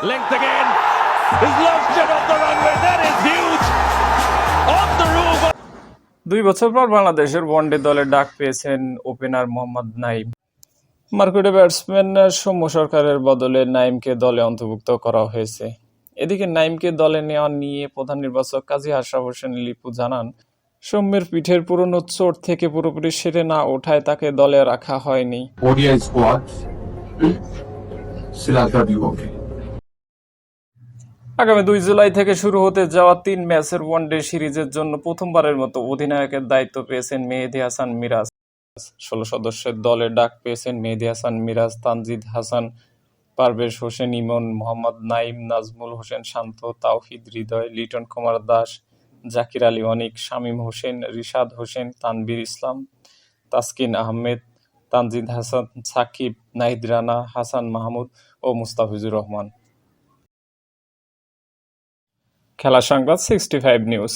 Length again. He's lost it off the runway. That is huge. Off the roof. দুই বছর পর বাংলাদেশের one day দলে ডাক পেয়েছেন ওপেনার মোহাম্মদ নাইম মার্কেটে ব্যাটসম্যান সৌম্য সরকারের বদলে নাইমকে দলে অন্তর্ভুক্ত করা হয়েছে এদিকে নাইমকে দলে নেওয়া নিয়ে প্রধান নির্বাচক কাজী আশরাফ হোসেন লিপু জানান সৌম্যের পিঠের পুরনো চোট থেকে পুরোপুরি সেরে না ওঠায় তাকে দলে রাখা হয়নি ODI squad still has আগামী দুই জুলাই থেকে শুরু হতে যাওয়া তিন ম্যাচের ওয়ানডে সিরিজের জন্য প্রথমবারের মতো অধিনায়কের দায়িত্ব পেয়েছেন মেহেদী হাসান মিরাজ। ষোলো সদস্যের দলে ডাক পেয়েছেন মেহেদী হাসান মিরাজ, তানজিদ হাসান, পারভেজ হোসেন, ইমন মোহাম্মদ নাইম নাজমুল হোসেন, শান্ত, তাওহিদ, হৃদয়, লিটন কুমার দাস, জাকির আলী অনিক, শামীম হোসেন, রিশাদ হোসেন তানবির ইসলাম, তাসকিন আহমেদ, তানজিদ হাসান, সাকিব, নাহিদ রানা, হাসান মাহমুদ ও মুস্তাফিজুর রহমান। খেলা সংবাদ সিক্সটি ফাইভ নিউজ